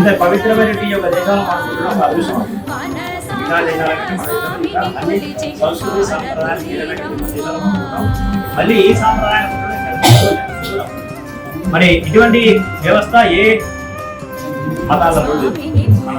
ఇంత పవిత్రమైన యొక్క దేశంలో మాట్లాడడం అదృష్టం. అన్ని సంస్కృతి మళ్ళీ ఈ మరి ఇటువంటి వ్యవస్థ ఏ మతాలలో మన